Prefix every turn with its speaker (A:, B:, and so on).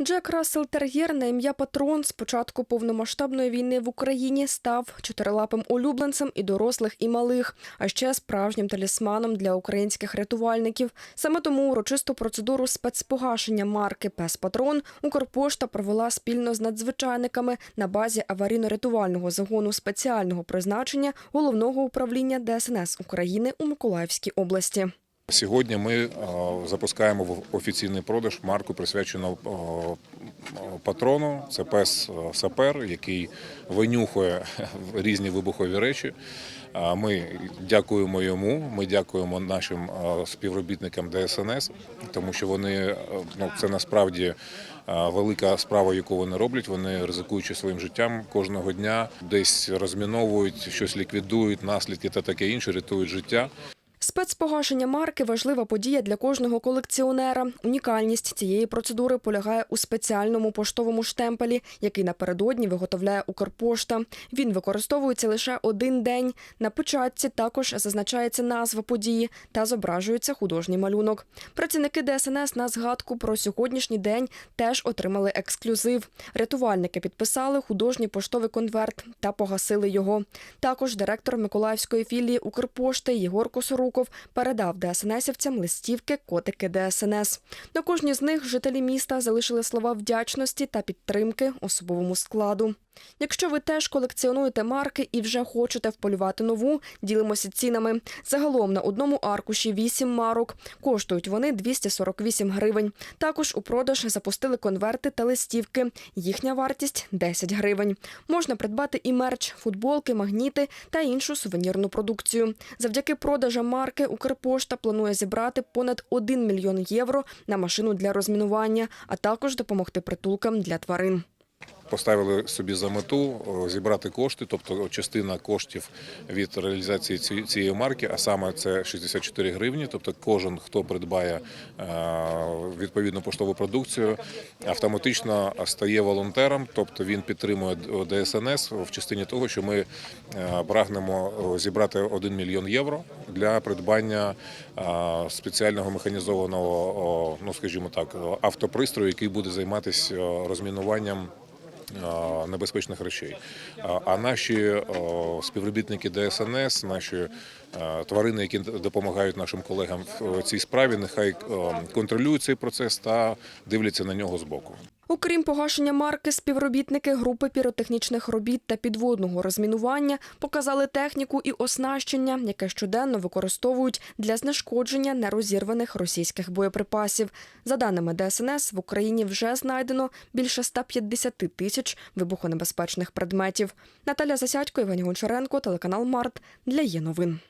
A: Джек Рассел Тер'єр на ім'я Патрон з початку повномасштабної війни в Україні став чотирилапим улюбленцем і дорослих, і малих, а ще справжнім талісманом для українських рятувальників. Саме тому урочисту процедуру спецпогашення марки Пес Патрон Укрпошта провела спільно з надзвичайниками на базі аварійно-рятувального загону спеціального призначення головного управління ДСНС України у Миколаївській області.
B: Сьогодні ми е, запускаємо в офіційний продаж марку, присвячену е, патрону. Це пес е, сапер, який винюхує різні вибухові речі. Ми дякуємо йому. Ми дякуємо нашим співробітникам ДСНС, тому що вони ну це насправді велика справа, яку вони роблять. Вони ризикуючи своїм життям кожного дня, десь розміновують, щось ліквідують, наслідки та таке інше, рятують життя.
A: Спецпогашення марки важлива подія для кожного колекціонера. Унікальність цієї процедури полягає у спеціальному поштовому штемпелі, який напередодні виготовляє Укрпошта. Він використовується лише один день. На печатці також зазначається назва події та зображується художній малюнок. Працівники ДСНС на згадку про сьогоднішній день теж отримали ексклюзив. Рятувальники підписали художній поштовий конверт та погасили його. Також директор Миколаївської філії Укрпошти Єгор Косоруков передав ДСНСівцям листівки Котики ДСНС. На кожній з них жителі міста залишили слова вдячності та підтримки особовому складу. Якщо ви теж колекціонуєте марки і вже хочете вполювати нову, ділимося цінами. Загалом на одному аркуші 8 марок. Коштують вони 248 гривень. Також у продаж запустили конверти та листівки. Їхня вартість 10 гривень. Можна придбати і мерч, футболки, магніти та іншу сувенірну продукцію. Завдяки продажам марки Укрпошта планує зібрати понад 1 мільйон євро на машину для розмінування, а також допомогти притулкам для тварин.
B: Поставили собі за мету зібрати кошти, тобто частина коштів від реалізації цієї марки, а саме це 64 гривні. Тобто, кожен, хто придбає е, відповідну поштову продукцію, автоматично стає волонтером, тобто він підтримує ДСНС в частині того, що ми е, прагнемо зібрати 1 мільйон євро для придбання е, спеціального механізованого, ну скажімо так, автопристрою, який буде займатися розмінуванням е, небезпечних речей. А- наші співробітники ДСНС, наші тварини, які допомагають нашим колегам в цій справі, нехай контролюють цей процес та дивляться на нього збоку.
A: Окрім погашення марки, співробітники групи піротехнічних робіт та підводного розмінування показали техніку і оснащення, яке щоденно використовують для знешкодження нерозірваних російських боєприпасів. За даними ДСНС, в Україні вже знайдено більше 150 тисяч вибухонебезпечних предметів. Наталя Засядько, Євгеній Гончаренко, телеканал Март для є новин.